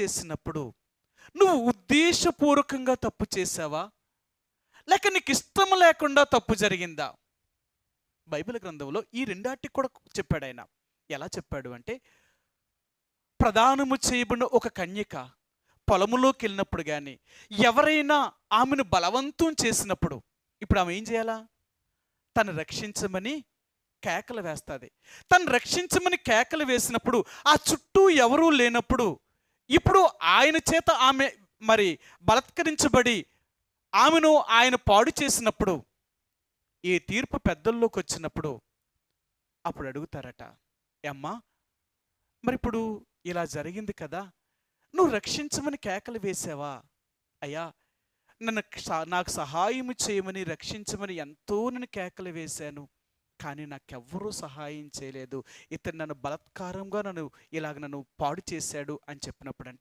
చేసినప్పుడు నువ్వు ఉద్దేశపూర్వకంగా తప్పు చేసావా? లేక నీకు ఇష్టం లేకుండా తప్పు జరిగిందా? బైబిల్ గ్రంథంలో ఈ రెండాటికి కూడా చెప్పాడు ఆయన. ఎలా చెప్పాడు అంటే ప్రదానము చేయబడిన ఒక కన్యక పొలములోకి వెళ్ళినప్పుడు కానీ ఎవరైనా ఆమెను బలవంతం చేసినప్పుడు ఇప్పుడు ఆమె ఏం చేయాలా? తను రక్షించమని కేకలు వేస్తుంది. తను రక్షించమని కేకలు వేసినప్పుడు ఆ చుట్టూ ఎవరూ లేనప్పుడు ఇప్పుడు ఆయన చేత ఆమె మరి బలత్కరించబడి ఆమెను ఆయన పాడు చేసినప్పుడు ఈ తీర్పు పెద్దల్లోకి వచ్చినప్పుడు అప్పుడు అడుగుతారట ఏమ్మా మరి ఇప్పుడు ఇలా జరిగింది కదా నువ్వు రక్షించమని కేకలు వేసావా? అయ్యా నన్ను నాకు సహాయం చేయమని రక్షించమని ఎంతో నేను కేకలు వేశాను. కానీ నాకెవ్వరూ సహాయం చేయలేదు. ఇతను నన్ను బలత్కారంగా నన్ను ఇలాగ నన్ను పాడు చేశాడు అని చెప్పినప్పుడు